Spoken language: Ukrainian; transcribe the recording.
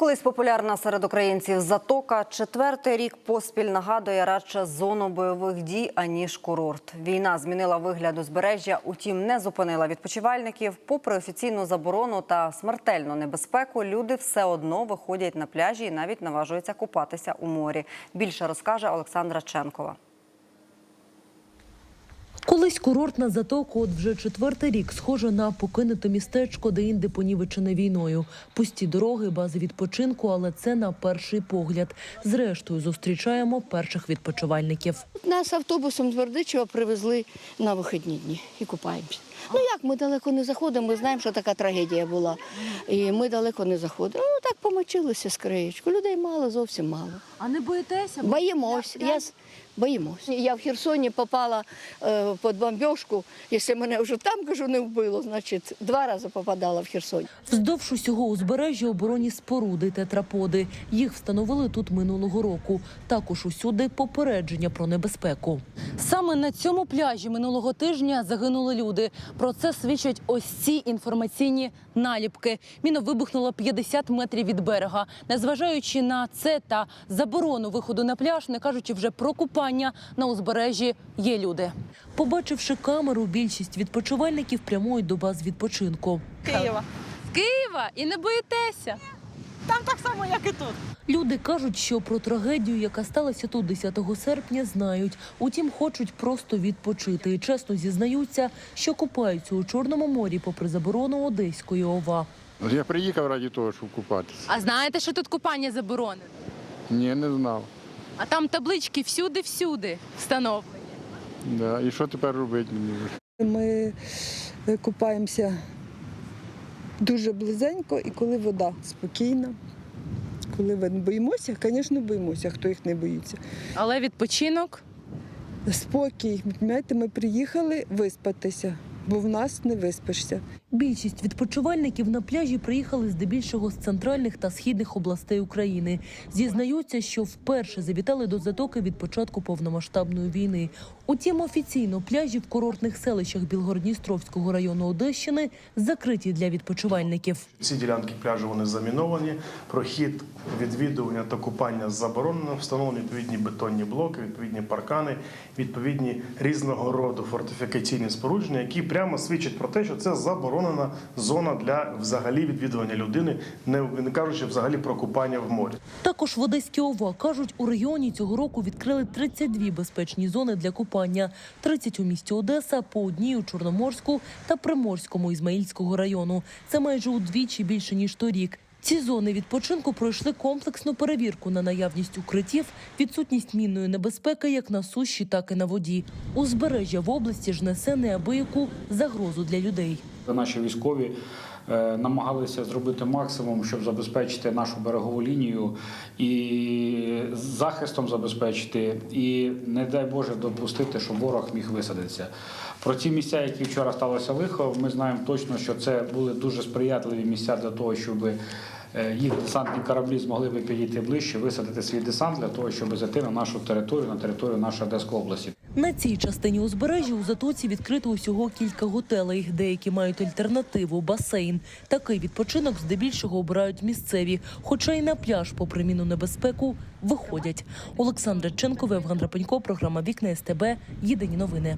Колись популярна серед українців затока четвертий рік поспіль нагадує радше зону бойових дій аніж курорт. Війна змінила вигляд узбережжя, утім не зупинила відпочивальників. Попри офіційну заборону та смертельну небезпеку, люди все одно виходять на пляжі і навіть наважуються купатися у морі. Більше розкаже Олександра Ченкова. Колись курортна затока, от вже четвертий рік, схожа на покинуте містечко, де інде понівечене війною. Пусті дороги, бази відпочинку, але це на перший погляд. Зрештою, зустрічаємо перших відпочивальників. Нас автобусом з Бердичева привезли на вихідні дні і купаємося. Ну як, ми далеко не заходимо, ми знаємо, що така трагедія була. І ми далеко не заходимо. Ну так помочилися з краєчку. Людей мало, зовсім мало. А не боїтеся? Боїмось. Я боїмось. Я в Херсоні попала е, під бомбіжку. Якщо мене вже там кажу, не вбило, значить два рази попадала в Херсоні. Вздовж усього узбережжя оборонні споруди тетраподи. Їх встановили тут минулого року. Також усюди попередження про небезпеку. Саме на цьому пляжі минулого тижня загинули люди. Про це свідчать ось ці інформаційні наліпки. Міна вибухнула 50 метрів від берега. Незважаючи на це та заборону виходу на пляж, не кажучи вже про купання на узбережжі, є люди. Побачивши камеру, більшість відпочивальників прямують до баз відпочинку. Києва. З Києва і не боїтеся. Там так само, як і тут. Люди кажуть, що про трагедію, яка сталася тут 10 серпня, знають. Утім, хочуть просто відпочити. І чесно зізнаються, що купаються у Чорному морі попри заборону Одеської ОВА. Я приїхав раді того, щоб купатися. А знаєте, що тут купання заборонено? Ні, не знав. А там таблички всюди-всюди встановлені. Да. І що тепер робити мені? Ми е, купаємося дуже близенько, і коли вода спокійна. Коли ми боїмося, звісно, боїмося, хто їх не боїться. Але відпочинок Спокій, ми приїхали виспатися, бо в нас не виспишся. Більшість відпочивальників на пляжі приїхали здебільшого з центральних та східних областей України. Зізнаються, що вперше завітали до затоки від початку повномасштабної війни. Утім, офіційно пляжі в курортних селищах Білгородністровського району Одещини закриті для відпочивальників. Ці ділянки пляжу вони заміновані. Прохід відвідування та купання заборонено. Встановлені відповідні бетонні блоки, відповідні паркани, відповідні різного роду фортифікаційні спорудження, які прямо свідчать про те, що це заборонена зона для взагалі відвідування людини, не кажучи взагалі про купання в морі. Також в Одеській ОВА кажуть, у регіоні цього року відкрили 32 безпечні зони для купання. 30 у місті Одеса, по одній у Чорноморську та Приморському Ізмаїльського району. Це майже удвічі більше ніж торік. Ці зони відпочинку пройшли комплексну перевірку на наявність укриттів, відсутність мінної небезпеки як на суші, так і на воді. Узбережжя в області ж несе неабияку загрозу для людей. Наші військові намагалися зробити максимум, щоб забезпечити нашу берегову лінію і захистом забезпечити, і не дай Боже допустити, щоб ворог міг висадитися. Про ті місця, які вчора сталося лихо, ми знаємо точно, що це були дуже сприятливі місця для того, щоб е, їх десантні кораблі змогли би підійти ближче, висадити свій десант для того, щоб зайти на нашу територію, на територію нашої Одеської області. На цій частині узбережжя у затоці відкрито усього кілька готелей. Деякі мають альтернативу басейн. Такий відпочинок здебільшого обирають місцеві, хоча й на пляж, попри міну небезпеку, виходять. Олександра Ченкова, Євген Рапенько, програма Вікна СТБ. Єдині новини.